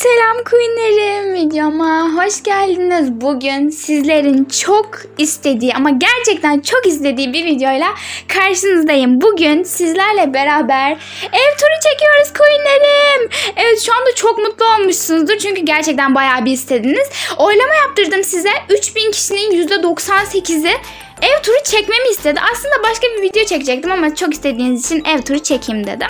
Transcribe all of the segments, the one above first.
Selam Queenlerim videoma hoş geldiniz. Bugün sizlerin çok istediği ama gerçekten çok istediği bir videoyla karşınızdayım. Bugün sizlerle beraber ev turu çekiyoruz Queenlerim. Evet şu anda çok mutlu olmuşsunuzdur çünkü gerçekten bayağı bir istediniz. Oylama yaptırdım size. 3000 kişinin %98'i ev turu çekmemi istedi. Aslında başka bir video çekecektim ama çok istediğiniz için ev turu çekeyim dedim.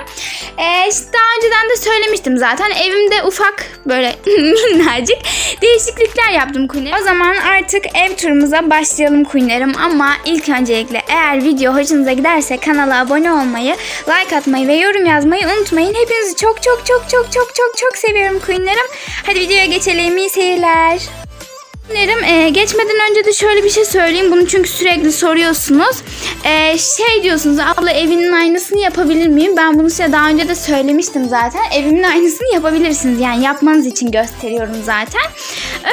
Ee, işte daha önceden de söylemiştim zaten. Evimde ufak böyle minnacık değişiklikler yaptım Queen'lerim. O zaman artık ev turumuza başlayalım Queen'lerim. Ama ilk öncelikle eğer video hoşunuza giderse kanala abone olmayı, like atmayı ve yorum yazmayı unutmayın. Hepinizi çok çok çok çok çok çok çok seviyorum Queen'lerim. Hadi videoya geçelim. İyi seyirler. Dilerim e, geçmeden önce de şöyle bir şey söyleyeyim. Bunu çünkü sürekli soruyorsunuz. E, şey diyorsunuz abla evinin aynısını yapabilir miyim? Ben bunu size daha önce de söylemiştim zaten. Evimin aynısını yapabilirsiniz. Yani yapmanız için gösteriyorum zaten.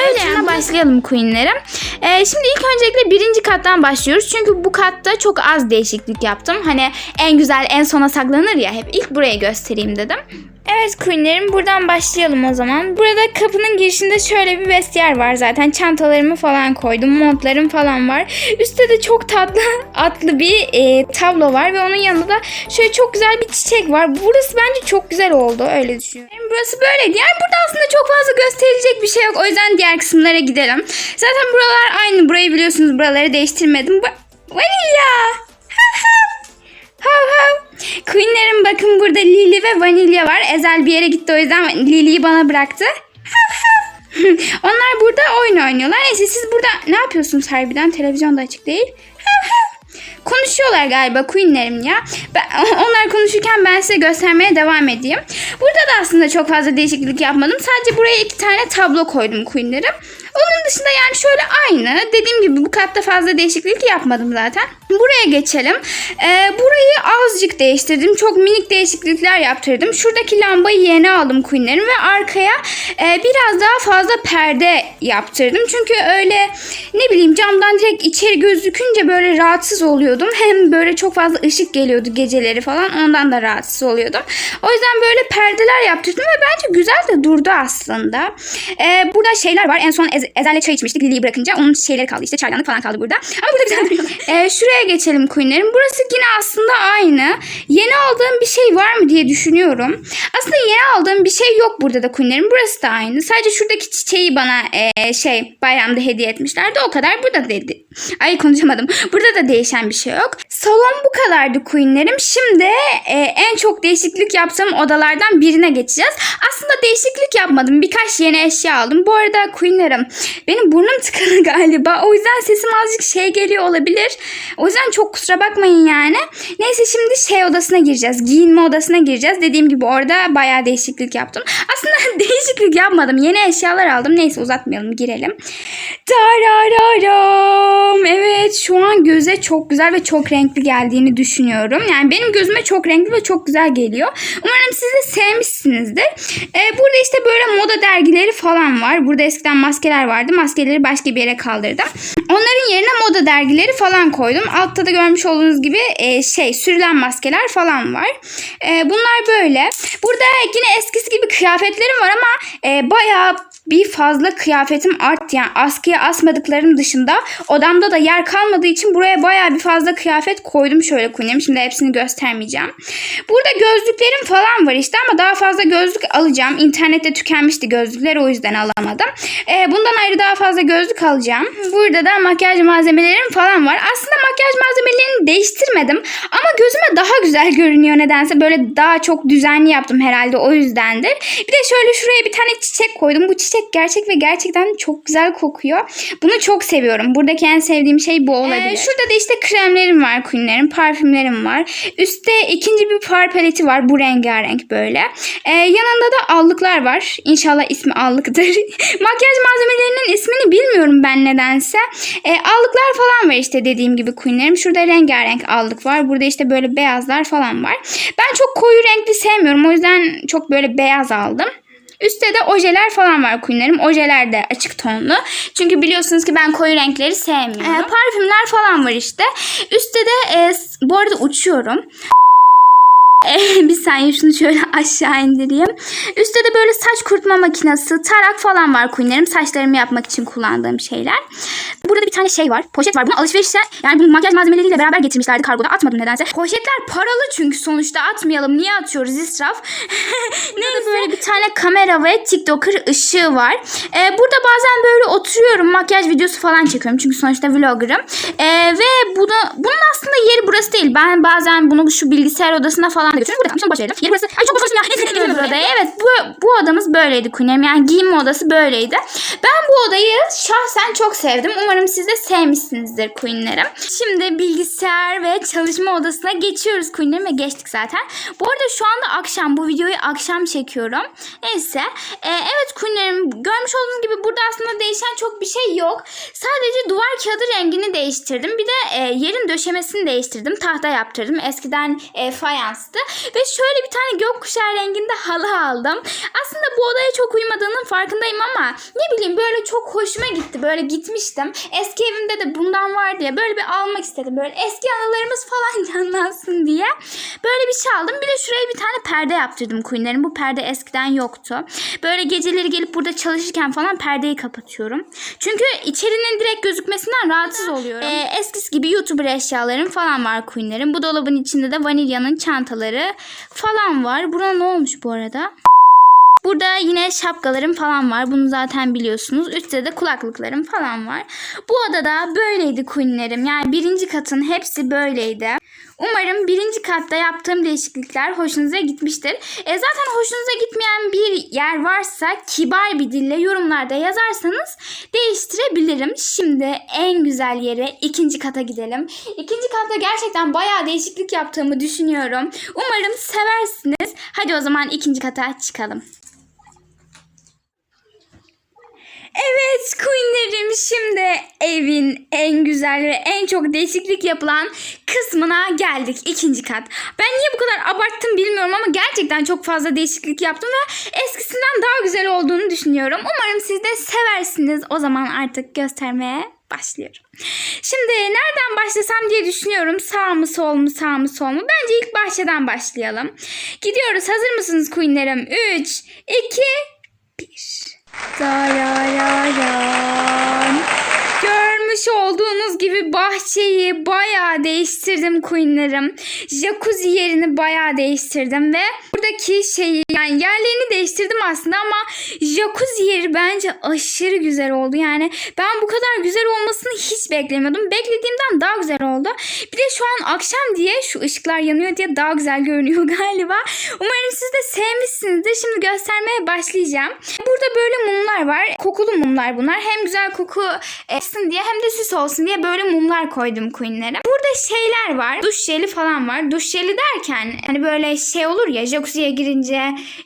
Öyle yani. başlayalım Queen'lerim. E, şimdi ilk öncelikle birinci kattan başlıyoruz. Çünkü bu katta çok az değişiklik yaptım. Hani en güzel en sona saklanır ya hep. ilk burayı göstereyim dedim. Evet Queen'lerim buradan başlayalım o zaman. Burada kapının girişinde şöyle bir vestiyer var zaten. Çantalarımı falan koydum. Montlarım falan var. Üstte de çok tatlı atlı bir e, tablo var ve onun yanında da şöyle çok güzel bir çiçek var. Burası bence çok güzel oldu öyle düşünüyorum. Burası böyleydi. Yani burada aslında çok fazla gösterilecek bir şey yok. O yüzden diğer kısımlara gidelim. Zaten buralar aynı. Burayı biliyorsunuz. Buraları değiştirmedim. Ba- Vanilya! Hav hav. Queenlerim bakın burada Lily ve Vanilya var. Ezel bir yere gitti o yüzden Lily'yi bana bıraktı. Onlar burada oyun oynuyorlar. Neyse siz burada ne yapıyorsunuz harbiden? Televizyon da açık değil. Konuşuyorlar galiba Queenlerim ya. Ben, onlar konuşurken ben size göstermeye devam edeyim. Burada da aslında çok fazla değişiklik yapmadım. Sadece buraya iki tane tablo koydum Queenlerim. Onun dışında yani şöyle aynı. Dediğim gibi bu katta fazla değişiklik yapmadım zaten. Buraya geçelim. Ee, burayı azıcık değiştirdim. Çok minik değişiklikler yaptırdım. Şuradaki lambayı yeni aldım Queen'lerim ve arkaya e, biraz daha fazla perde yaptırdım. Çünkü öyle ne bileyim camdan direkt içeri gözükünce böyle rahatsız oluyordum. Hem böyle çok fazla ışık geliyordu geceleri falan. Ondan da rahatsız oluyordum. O yüzden böyle perdeler yaptırdım ve bence güzel de durdu aslında. Ee, burada şeyler var. En son Ez- Ezel'le çay içmiştik Lily'yi bırakınca. Onun şeyleri kaldı işte çaydanlık falan kaldı burada. Ama burada güzel duruyor. Ee, şuraya geçelim Queen'lerim. Burası yine aslında aynı. Yeni aldığım bir şey var mı diye düşünüyorum. Aslında yeni aldığım bir şey yok burada da Queen'lerim. Burası da aynı. Sadece şuradaki çiçeği bana e, şey bayramda hediye etmişlerdi. O kadar. Burada dedi. Ay konuşamadım. Burada da değişen bir şey yok. Salon bu kadardı Queen'lerim. Şimdi e, en çok değişiklik yaptığım odalardan birine geçeceğiz. Aslında değişiklik yapmadım. Birkaç yeni eşya aldım. Bu arada Queen'lerim benim burnum tıkalı galiba. O yüzden sesim azıcık şey geliyor olabilir. O yüzden çok kusura bakmayın yani. Neyse şimdi şey odasına gireceğiz. Giyinme odasına gireceğiz. Dediğim gibi orada bayağı değişiklik yaptım. Aslında değişiklik yapmadım. Yeni eşyalar aldım. Neyse uzatmayalım girelim. Tarararam. Evet şu an göze çok güzel ve çok renkli geldiğini düşünüyorum. Yani benim gözüme çok renkli ve çok güzel geliyor. Umarım siz de sevmişsinizdir. Ee, burada işte böyle moda dergileri falan var. Burada eskiden maskeler vardı. Maskeleri başka bir yere kaldırdım. Onların yerine moda dergileri falan koydum. Altta da görmüş olduğunuz gibi e, şey sürülen maskeler falan var. E, bunlar böyle. Burada yine eskisi gibi kıyafetlerim var ama e, bayağı bir fazla kıyafetim arttı. Yani askıya asmadıklarım dışında odamda da yer kalmadığı için buraya bayağı bir fazla kıyafet koydum şöyle koyayım. Şimdi hepsini göstermeyeceğim. Burada gözlüklerim falan var işte ama daha fazla gözlük alacağım. İnternette tükenmişti gözlükler o yüzden alamadım. Ee, bundan ayrı daha fazla gözlük alacağım. Burada da makyaj malzemelerim falan var. Aslında makyaj malzemelerini değiştirmedim ama gözüme daha güzel görünüyor nedense. Böyle daha çok düzenli yaptım herhalde o yüzdendir. Bir de şöyle şuraya bir tane çiçek koydum. Bu çiçek gerçek ve gerçekten çok güzel kokuyor. Bunu çok seviyorum. Buradaki en sevdiğim şey bu olabilir. Ee, şurada da işte kremlerim var Queen'lerim, parfümlerim var. Üstte ikinci bir far paleti var. Bu rengarenk böyle. Ee, yanında da allıklar var. İnşallah ismi allıktır. Makyaj malzemelerinin ismini bilmiyorum ben nedense. Ee, allıklar falan var işte dediğim gibi Queen'lerim. Şurada rengarenk allık var. Burada işte böyle beyazlar falan var. Ben çok koyu renkli sevmiyorum. O yüzden çok böyle beyaz aldım. Üstte de ojeler falan var Queen'lerim. Ojeler de açık tonlu. Çünkü biliyorsunuz ki ben koyu renkleri sevmiyorum. Ee, parfümler falan var işte. Üstte de e, bu arada uçuyorum. Ee, bir saniye şunu şöyle aşağı indireyim. Üstte de böyle saç kurutma makinesi, tarak falan var queenlerim. Saçlarımı yapmak için kullandığım şeyler. Burada da bir tane şey var. Poşet var. Bunu alışverişte yani bunu makyaj malzemeleriyle beraber getirmişlerdi kargoda. Atmadım nedense. Poşetler paralı çünkü sonuçta atmayalım. Niye atıyoruz israf? Neyse böyle bir tane kamera ve TikToker ışığı var. Ee, burada bazen böyle oturuyorum. Makyaj videosu falan çekiyorum. Çünkü sonuçta vloggerım. Ee, ve bunu, bunun aslında yeri burası değil. Ben bazen bunu şu bilgisayar odasına falan da götürüyorum. Burada yapmışım başarılı. Yeri burası. Ay çok boş ya. Burada. Evet bu, bu odamız böyleydi Kunem. Yani giyinme odası böyleydi. Ben bu odayı şahsen çok sevdim. Umarım siz de sevmişsinizdir Queen'lerim. Şimdi bilgisayar ve çalışma odasına geçiyoruz Queen'lerim ve geçtik zaten. Bu arada şu anda akşam. Bu videoyu akşam çekiyorum. Neyse. Ee, evet Queen'lerim görmüş olduğunuz gibi burada aslında değişen çok bir şey yok. Sadece duvar kağıdı rengini değiştirdim. Bir de e, yerin döşemesini değiştirdim. Tahta yaptırdım. Eskiden e, fayanstı. Ve şöyle bir tane gökkuşağı renginde halı aldım. Aslında bu odaya çok uymadığının farkındayım ama ne bileyim böyle çok hoşuma gitti. Böyle gitmiştim. Eski evimde de bundan var diye böyle bir almak istedim. Böyle eski anılarımız falan canlansın diye. Böyle bir şey aldım. Bir de şuraya bir tane perde yaptırdım Queen'lerin. Bu perde eskiden yoktu. Böyle geceleri gelip burada çalışırken falan perdeyi kapatıyorum. Çünkü içerinin direkt gözükmesinden rahatsız oluyorum. Ee, eskisi gibi YouTuber eşyalarım falan var Queen'lerin. Bu dolabın içinde de vanilyanın çantaları falan var. Buna ne olmuş bu arada? Burada yine şapkalarım falan var. Bunu zaten biliyorsunuz. Üstte de kulaklıklarım falan var. Bu odada böyleydi Queen'lerim. Yani birinci katın hepsi böyleydi. Umarım birinci katta yaptığım değişiklikler hoşunuza gitmiştir. E zaten hoşunuza gitmeyen bir yer varsa kibar bir dille yorumlarda yazarsanız değiştirebilirim. Şimdi en güzel yere ikinci kata gidelim. İkinci katta gerçekten bayağı değişiklik yaptığımı düşünüyorum. Umarım seversiniz. Hadi o zaman ikinci kata çıkalım. Evet Queen'lerim şimdi evin en güzel ve en çok değişiklik yapılan kısmına geldik. ikinci kat. Ben niye bu kadar abarttım bilmiyorum ama gerçekten çok fazla değişiklik yaptım ve eskisinden daha güzel olduğunu düşünüyorum. Umarım siz de seversiniz. O zaman artık göstermeye başlıyorum. Şimdi nereden başlasam diye düşünüyorum. Sağ mı sol mu sağ mı sol mu? Bence ilk bahçeden başlayalım. Gidiyoruz. Hazır mısınız Queen'lerim? 3, 2, 1. Dararan. Görmüş olduğunuz gibi bahçeyi bayağı değiştirdim Queen'lerim. Jacuzzi yerini bayağı değiştirdim ve buradaki şeyi yani yerlerini değiştirdim aslında ama jacuzzi yeri bence aşırı güzel oldu. Yani ben bu kadar güzel olmasını hiç beklemiyordum. Beklediğimden daha güzel oldu. Bir de şu an akşam diye şu ışıklar yanıyor diye daha güzel görünüyor galiba. Umarım siz de sevmişsinizdir. Şimdi göstermeye başlayacağım. Burada böyle mumlar var. Kokulu mumlar bunlar. Hem güzel koku etsin diye hem de süs olsun diye böyle mumlar koydum Queen'lere. Burada şeyler var. Duş jeli falan var. Duş jeli derken hani böyle şey olur ya jacuzziye girince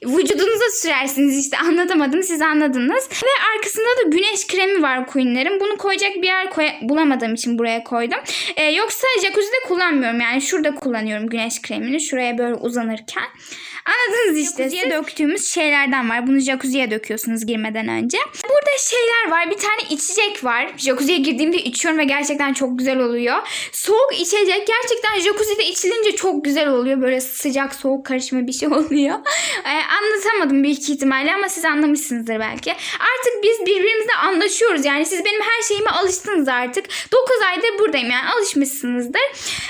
vücudunuza sürersiniz işte anlatamadım siz anladınız. Ve arkasında da güneş kremi var Queen'lerin. Bunu koyacak bir yer koy bulamadığım için buraya koydum. Ee, yoksa jacuzzi'de kullanmıyorum yani şurada kullanıyorum güneş kremini şuraya böyle uzanırken. Anladınız işte. Jacuzziye döktüğümüz şeylerden var. Bunu jacuzziye döküyorsunuz girmeden önce. Burada şeyler var. Bir tane içecek var. Jacuzziye girdiğimde içiyorum ve gerçekten çok güzel oluyor. Soğuk içecek gerçekten jacuzzi'de içilince çok güzel oluyor. Böyle sıcak soğuk karışımı bir şey oluyor. Ee, anlatamadım büyük ihtimalle ama siz anlamışsınızdır belki. Artık biz birbirimizle anlaşıyoruz. Yani siz benim her şeyime alıştınız artık. 9 aydır buradayım yani alışmışsınızdır.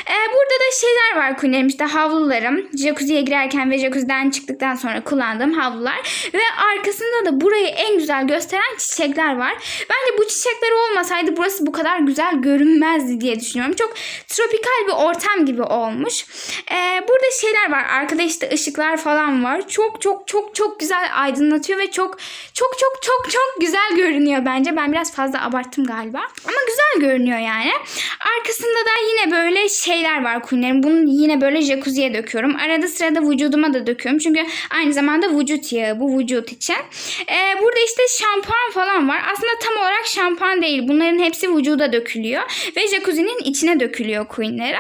Ee, burada da şeyler var Kunerim işte havlularım. Jacuzziye girerken ve jacuzzi'den çıktıktan sonra kullandığım havlular. Ve arkasında da burayı en güzel gösteren çiçekler var. Bence bu çiçekler olmasaydı burası bu kadar güzel görünmezdi diye düşünüyorum. Çok tropikal bir ortam gibi olmuş. Ee, burada şeyler var. Arkada işte ışıklar falan var. Çok çok çok çok güzel aydınlatıyor ve çok çok çok çok çok güzel görünüyor bence. Ben biraz fazla abarttım galiba. Ama güzel görünüyor yani. Arkasında da yine böyle şeyler var Queen'lerin. Bunu yine böyle jacuzziye döküyorum. Arada sırada vücuduma da döküyorum. Çünkü aynı zamanda vücut yağı bu vücut için. Ee, burada işte şampuan falan var. Aslında tam olarak şampuan değil. Bunların hepsi vücuda dökülüyor. Ve jacuzzi'nin içine dökülüyor Queen'lerin.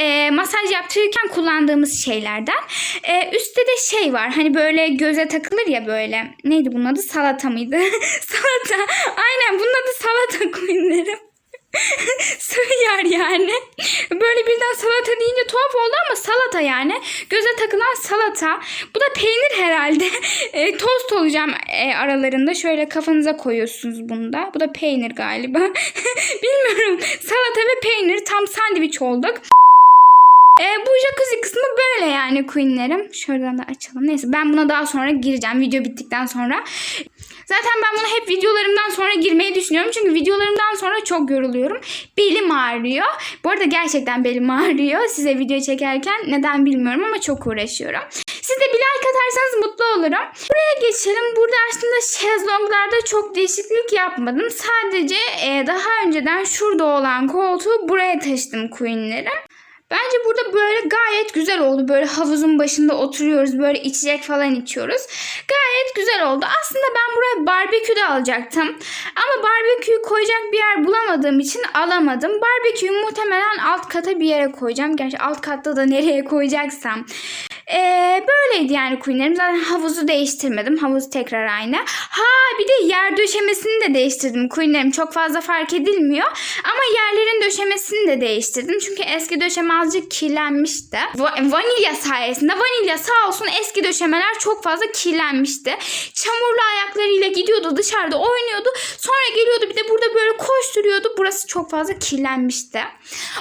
Ee, masaj yaptırırken kullandığımız şeylerden. Ee, üstte de şey var. Hani böyle göze takılır ya böyle. Neydi bunun adı? Salata mıydı? salata. Aynen bunun adı salata Queen'lerim. Sığıyar yani. Böyle birden salata deyince tuhaf oldu ama salata yani. Göze takılan salata. Bu da peynir herhalde. E, tost olacağım e, aralarında. Şöyle kafanıza koyuyorsunuz bunda. Bu da peynir galiba. Bilmiyorum. Salata ve peynir tam sandviç olduk. E, bu jacuzzi kısmı böyle yani Queen'lerim. Şuradan da açalım. Neyse ben buna daha sonra gireceğim. Video bittikten sonra. Zaten ben buna hep videolarımdan sonra girmeyi düşünüyorum. Çünkü videolarımdan sonra çok yoruluyorum. Belim ağrıyor. Bu arada gerçekten belim ağrıyor. Size video çekerken neden bilmiyorum ama çok uğraşıyorum. Siz de bir like atarsanız mutlu olurum. Buraya geçelim. Burada aslında şezlonglarda çok değişiklik yapmadım. Sadece e, daha önceden şurada olan koltuğu buraya taşıdım Queen'lerim. Bence burada böyle gayet güzel oldu. Böyle havuzun başında oturuyoruz. Böyle içecek falan içiyoruz. Gayet güzel oldu. Aslında ben buraya barbekü de alacaktım. Ama barbeküyü koyacak bir yer bulamadığım için alamadım. Barbeküyü muhtemelen alt kata bir yere koyacağım. Gerçi alt katta da nereye koyacaksam. Ee, böyleydi yani Queen'lerim. Zaten havuzu değiştirmedim. Havuz tekrar aynı. Ha bir de yer döşemesini de değiştirdim Queen'lerim. Çok fazla fark edilmiyor. Ama yerlerin döşemesini de değiştirdim. Çünkü eski döşeme azıcık kirlenmişti. Va- vanilya sayesinde. Vanilya sağ olsun eski döşemeler çok fazla kirlenmişti. Çamurlu ayaklarıyla gidiyordu dışarıda oynuyordu. Sonra geliyordu bir de burada böyle koşturuyordu. Burası çok fazla kirlenmişti.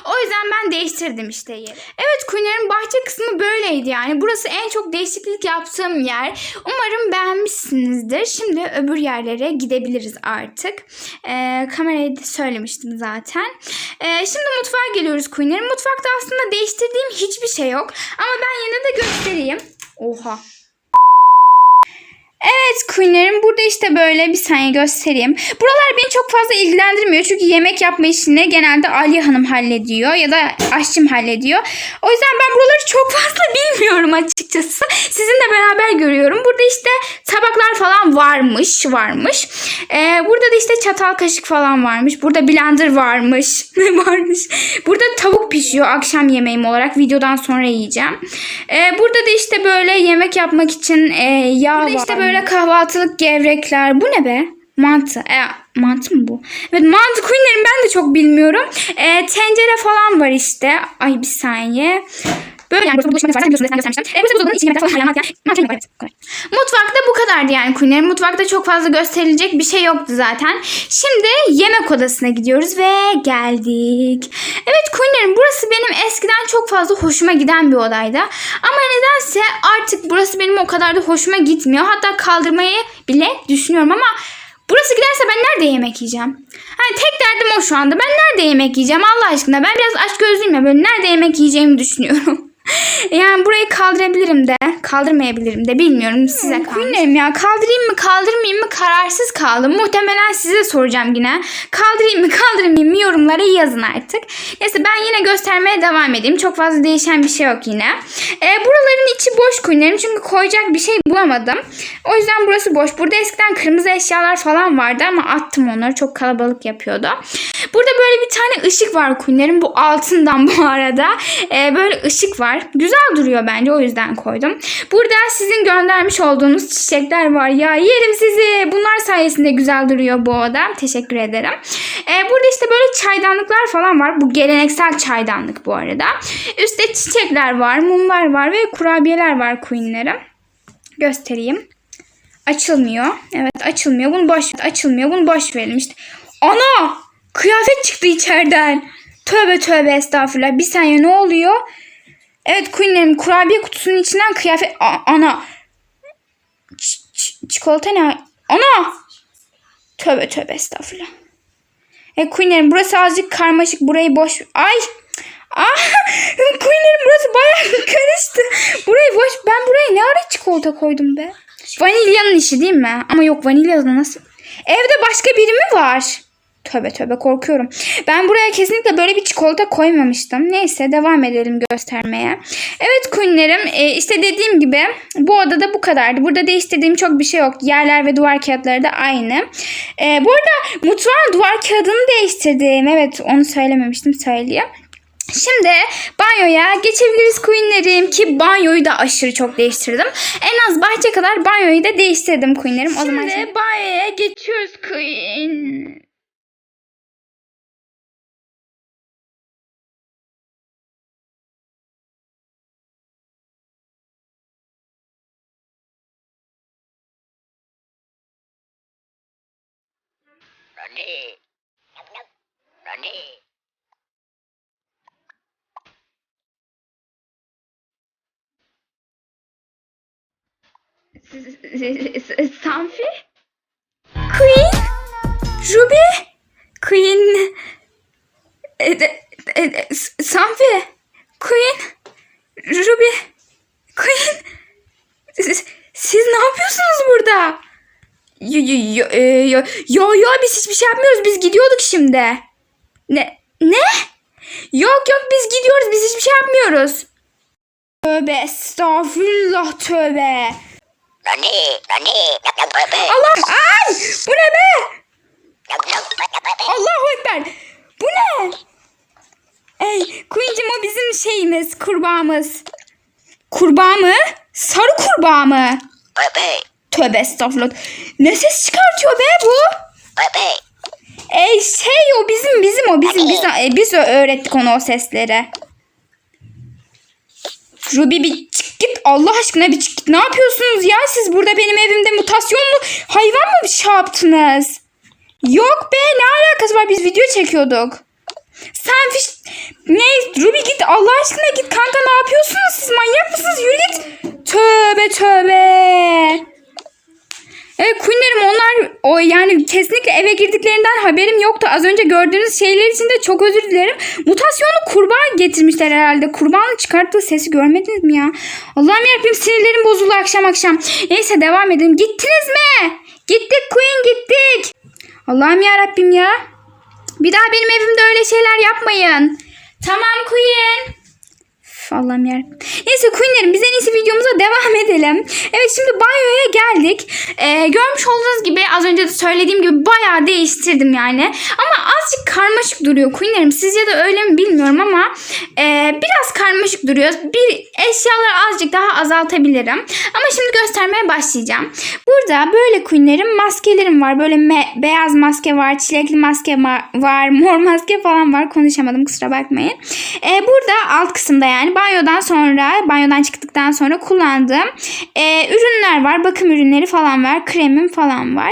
O yüzden ben değiştirdim işte yeri. Evet Queen'lerin bahçe kısmı böyleydi yani. Burası en çok değişiklik yaptığım yer. Umarım beğenmişsinizdir. Şimdi öbür yerlere gidebiliriz artık. Ee, kamerayı söylemiştim zaten. Ee, şimdi mutfağa geliyoruz Queen'lerin. Mutfakta aslında değiştirdiğim hiçbir şey yok. Ama ben yine de göstereyim. Oha. Evet Queen'lerim burada işte böyle bir saniye göstereyim. Buralar beni çok fazla ilgilendirmiyor. Çünkü yemek yapma işini genelde Aliye Hanım hallediyor ya da aşçım hallediyor. O yüzden ben buraları çok fazla bilmiyorum açıkçası. Sizinle beraber görüyorum. Burada işte tabaklar falan varmış. Varmış. Ee, burada da işte çatal kaşık falan varmış. Burada blender varmış. Ne varmış? Burada tavuk pişiyor akşam yemeğim olarak. Videodan sonra yiyeceğim. Ee, burada da işte böyle yemek yapmak için e, yağ burada işte böyle kahvaltılık gevrekler. Bu ne be? Mantı. E, mantı mı bu? Evet mantı queenlerim ben de çok bilmiyorum. E, tencere falan var işte. Ay bir saniye. Böyle yani burada bulaşık makinesi var. Sen biliyorsun sen göstermiştim. E, burada buzdolabının içi yemekler falan hayvanat yani. Yemek var. Evet, bu kadar. Mutfakta bu kadardı yani queenlerim. Mutfakta çok fazla gösterilecek bir şey yoktu zaten. Şimdi yemek odasına gidiyoruz ve geldik. Evet queenlerim burası benim eskiden çok fazla hoşuma giden bir odaydı. Ama nedense artık burası benim o kadar da hoşuma gitmiyor. Hatta kaldırmayı bile düşünüyorum ama Burası giderse ben nerede yemek yiyeceğim? Hani tek derdim o şu anda. Ben nerede yemek yiyeceğim Allah aşkına? Ben biraz aç gözlüyüm ya böyle nerede yemek yiyeceğimi düşünüyorum. yani burayı kaldırabilirim de, kaldırmayabilirim de bilmiyorum size kalmış. Queen'lerim ya kaldırayım mı kaldırmayayım mı kararsız kaldım. Muhtemelen size soracağım yine. Kaldırayım mı kaldırmayayım mı yorumlara yazın artık. Neyse ben yine göstermeye devam edeyim. Çok fazla değişen bir şey yok yine. E, buraların içi boş Queen'lerim çünkü koyacak bir şey bulamadım. O yüzden burası boş. Burada eskiden kırmızı eşyalar falan vardı ama attım onları. Çok kalabalık yapıyordu. Burada böyle bir tane ışık var Queen'lerim. Bu altından bu arada. E, böyle ışık var. Güzel duruyor bence o yüzden koydum. Burada sizin göndermiş olduğunuz çiçekler var. Ya yerim sizi. Bunlar sayesinde güzel duruyor bu oda. Teşekkür ederim. E, burada işte böyle çaydanlıklar falan var. Bu geleneksel çaydanlık bu arada. Üstte çiçekler var, mumlar var ve kurabiyeler var Queen'lerim. Göstereyim. Açılmıyor. Evet açılmıyor. Bunu boş açılmıyor. Bunu boş verelim işte. Ana! Kıyafet çıktı içeriden. Tövbe tövbe estağfurullah. Bir saniye ne oluyor? Evet Queen'lerim kurabiye kutusunun içinden kıyafet... A- ana! Ç- ç- çikolata ne? Ana! Tövbe tövbe estağfurullah. E Queen'lerim burası azıcık karmaşık. Burayı boş... Ay! Ah! Queen'lerim burası bayağı karıştı. Burayı boş... Ben buraya ne ara çikolata koydum be? Vanilyanın işi değil mi? Ama yok vanilya nasıl? Evde başka biri mi var? Tövbe tövbe korkuyorum. Ben buraya kesinlikle böyle bir çikolata koymamıştım. Neyse devam edelim göstermeye. Evet Queen'lerim e, işte dediğim gibi bu odada bu kadardı. Burada değiştirdiğim çok bir şey yok. Yerler ve duvar kağıtları da aynı. E, bu arada mutfağın duvar kağıdını değiştirdim. Evet onu söylememiştim söyleyeyim. Şimdi banyoya geçebiliriz Queen'lerim ki banyoyu da aşırı çok değiştirdim. En az bahçe kadar banyoyu da değiştirdim Queen'lerim. O zaman şimdi banyoya geçiyoruz Queen. Sanfi? Queen? Ruby? Queen? E, e, de- Sanfi? Queen? Ruby? Queen? Siz, siz ne yapıyorsunuz burada? Yo yo yo e, yo yo yo biz hiçbir şey yapmıyoruz. Biz gidiyorduk şimdi. Ne? Ne? Yok yok biz gidiyoruz. Biz hiçbir şey yapmıyoruz. Tövbe estağfurullah tövbe. Nani? Nani? Allah ay bu ne be? Allahu ekber. Bu ne? Ey Queen'cim o bizim şeyimiz kurbağamız. Kurbağa mı? Sarı kurbağa mı? Tövbe estağfurullah. Ne ses çıkartıyor be bu? Ey şey o bizim bizim o bizim biz, e, biz öğrettik ona o sesleri. Ruby bir çık git Allah aşkına bir çık git. Ne yapıyorsunuz ya siz burada benim evimde mutasyonlu hayvan mı şey yaptınız? Yok be ne alakası var biz video çekiyorduk. Sen fiş... Ne? Ruby git Allah aşkına git kanka ne yapıyorsunuz siz manyak mısınız yürü git. Tövbe tövbe. Evet Queen'lerim onlar o yani kesinlikle eve girdiklerinden haberim yoktu. Az önce gördüğünüz şeyler için de çok özür dilerim. Mutasyonlu kurbağa getirmişler herhalde. Kurbağanın çıkarttığı sesi görmediniz mi ya? Allah'ım yarabbim sinirlerim bozuldu akşam akşam. Neyse devam edelim. Gittiniz mi? Gittik Queen gittik. Allah'ım yarabbim ya. Bir daha benim evimde öyle şeyler yapmayın. Tamam Queen. Allah'ım yarabbim. Neyse Queen'lerim biz en iyisi videomuza devam edelim. Evet şimdi banyoya geldik. Ee, görmüş olduğunuz gibi az önce de söylediğim gibi bayağı değiştirdim yani. Ama azıcık karmaşık duruyor Queen'lerim. Sizce de öyle mi bilmiyorum ama e, biraz karmaşık duruyor. Bir eşyaları azıcık daha azaltabilirim. Ama şimdi göstermeye başlayacağım. Burada böyle Queen'lerim maskelerim var. Böyle beyaz maske var, çilekli maske ma- var, mor maske falan var. Konuşamadım kusura bakmayın. Ee, burada alt kısımda yani banyodan sonra, banyodan çıktıktan sonra kullandığım e, ürünler var. Bakım ürünleri falan var. Kremim falan var.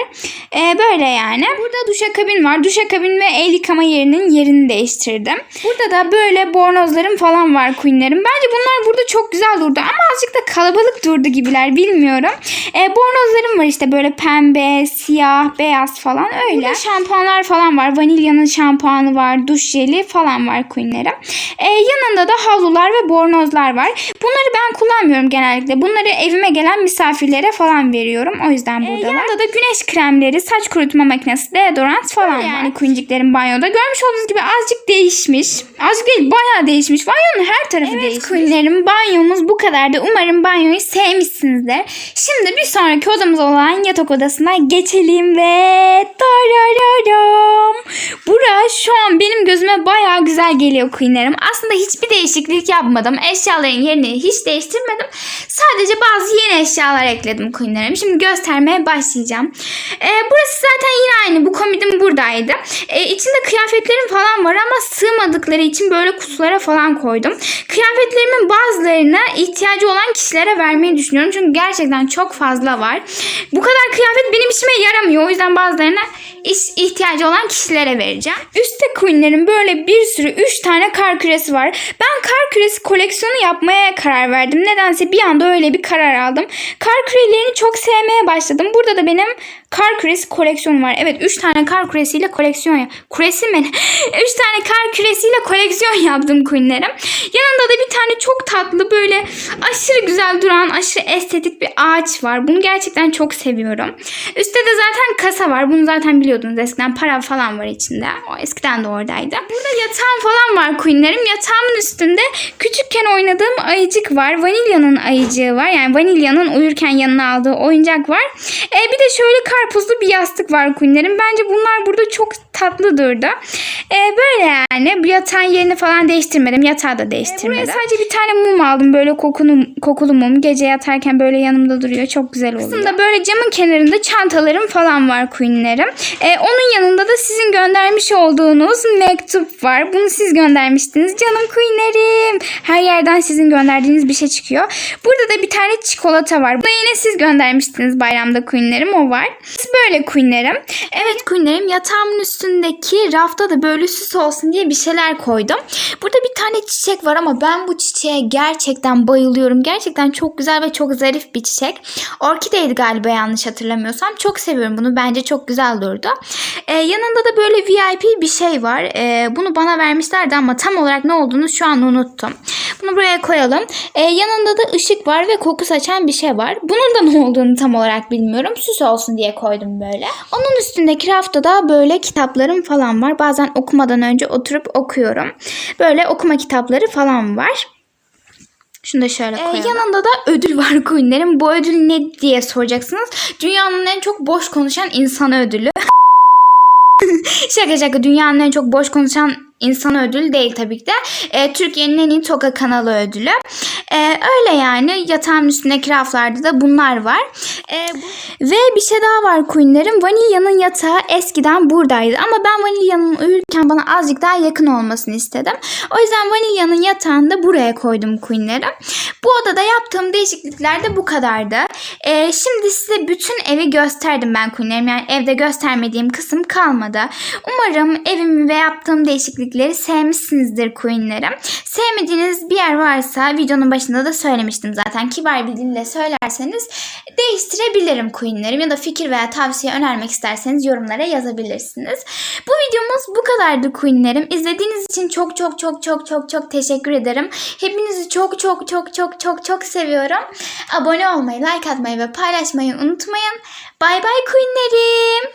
E, böyle yani. Burada duşakabin var. Duşakabin ve el yıkama yerinin yerini değiştirdim. Burada da böyle bornozlarım falan var Queen'lerim. Bence bunlar burada çok güzel durdu ama azıcık da kalabalık durdu gibiler bilmiyorum. E, bornozlarım var işte böyle pembe, siyah, beyaz falan öyle. Burada şampuanlar falan var. Vanilyanın şampuanı var. Duş jeli falan var Queen'lerim. E, yanında da havlular ve bornozlar var. Bunları ben kullanmıyorum genellikle. Bunları evime gelen misafirlere falan veriyorum. O yüzden buradalar. yanında da güneş kremleri, saç kurutma makinesi, deodorant falan var. Yani Queen'ciklerin banyoda. Görmüş olduğunuz gibi azıcık değişmiş. Azıcık değil bayağı değişmiş. Banyonun her tarafı evet, değişmiş. Queen'lerim banyomuz bu kadardı. Umarım banyoyu sevmişsinizdir. Şimdi bir sonraki odamız olan yatak odasına geçelim ve tarararam. Bura şu an benim gözüme bayağı güzel geliyor Queen'lerim. Aslında hiçbir değişiklik yapmadım. Eşyaların yerini hiç değiştirmedim. Sadece bazı yeni eşyalar ekledim Queen'lerim. Şimdi göstermeye başlayacağım. Ee, burası zaten yine aynı. Bu komidim buradaydı. Ee, içinde kıyafetlerim falan var ama sığmadıkları için böyle kutulara falan koydum. Kıyafetlerimin bazılarını ihtiyacı olan kişilere vermeyi düşünüyorum. Çünkü gerçekten çok fazla var. Bu kadar kıyafet benim işime yaramıyor. O yüzden bazılarına iş ihtiyacı olan kişilere vereceğim. Üstte Queen'lerin böyle bir sürü 3 tane kar küresi var. Ben kar küresi koleksiyonu yapmaya karar verdim. Nedense bir anda öyle bir karar aldım. Kar kürelerini çok sevmeye başladım. Burada da benim kar küresi koleksiyonum var. Evet 3 tane kar küresiyle koleksiyon ya. Küresi mi? 3 tane kar küresiyle koleksiyon yaptım Queen'lerim. Yanında da bir tane çok tatlı böyle aşırı güzel duran aşırı estetik bir ağaç var. Bunu gerçekten çok seviyorum. Üstte de zaten kasa var. Bunu zaten biliyordunuz eskiden para falan var içinde. O eskiden de oradaydı. Burada yatağım falan var Queen'lerim. Yatağımın üstünde küçükken oynadığım ayıcık var. Vanilyanın ayıcığı var. Yani Vanilya'nın uyurken yanına aldığı oyuncak var. E, bir de şöyle karpuzlu bir yastık var Queen'lerim. Bence bunlar burada çok tatlı durdu. E, böyle yani. Bu yatağın yerini falan değiştirmedim. Yatağı da değiştirmedim. buraya sadece bir tane mum aldım. Böyle kokulu, kokulu mum. Gece yatarken böyle yanımda duruyor. Çok güzel oluyor. Aslında böyle camın kenarında çantalarım falan var Queen'lerim. E, onun yanında da sizin göndermiş olduğunuz mektup var. Bunu siz göndermiştiniz. Canım Queen'lerim. Her yerden sizin gönderdiğiniz bir şey çıkıyor. Burada da bir tane çikolata var. Bunu yine siz göndermiştiniz bayramda Queen'lerim o var. Böyle Queen'lerim. Evet Queen'lerim yatağımın üstündeki rafta da böyle süs olsun diye bir şeyler koydum. Burada bir tane çiçek var ama ben bu çiçeğe gerçekten bayılıyorum. Gerçekten çok güzel ve çok zarif bir çiçek. Orkideydi galiba yanlış hatırlamıyorsam. Çok seviyorum bunu. Bence çok güzel durdu. Ee, yanında da böyle VIP bir şey var. Ee, bunu bana vermişlerdi ama tam olarak ne olduğunu şu an unuttum. Bunu buraya koyalım. Ee, yanında da ışık var ve koku saçan bir şey var. Bunun da ne olduğunu tam olarak bilmiyorum. Süs olsun diye koydum böyle. Onun üstündeki rafta da böyle kitaplarım falan var. Bazen okumadan önce oturup okuyorum. Böyle okuma kitapları falan var. Şunu da şöyle koyalım. yanında da ödül var Queen'lerin. Bu ödül ne diye soracaksınız. Dünyanın en çok boş konuşan insanı ödülü. şaka şaka dünyanın en çok boş konuşan insan ödülü değil tabii ki de. Ee, Türkiye'nin en iyi toka kanalı ödülü. Ee, öyle yani yatağın üstündeki raflarda da bunlar var. Ee, bu- Ve bir şey daha var Queen'lerin. Vanilya'nın yatağı eskiden buradaydı. Ama ben Vanilya'nın uyurken bana azıcık daha yakın olmasını istedim. O yüzden Vanilya'nın yatağını da buraya koydum Queen'lerim. Bu odada yaptığım değişiklikler de bu kadardı. Ee, şimdi size bütün evi gösterdim ben Queen'lerim. Yani evde göstermediğim kısım kalmadı. Umarım evimi ve yaptığım değişiklikleri sevmişsinizdir Queen'lerim. Sevmediğiniz bir yer varsa videonun başında da söylemiştim zaten. Kibar bir dille söylerseniz değiştirebilirim Queen'lerim. Ya da fikir veya tavsiye önermek isterseniz yorumlara yazabilirsiniz. Bu videomuz bu kadardı Queen'lerim. İzlediğiniz için çok çok çok çok çok çok teşekkür ederim. Hepinizi çok çok çok çok çok çok seviyorum. Abone olmayı, like atmayı ve paylaşmayı unutmayın. Bay bay Queen'lerim.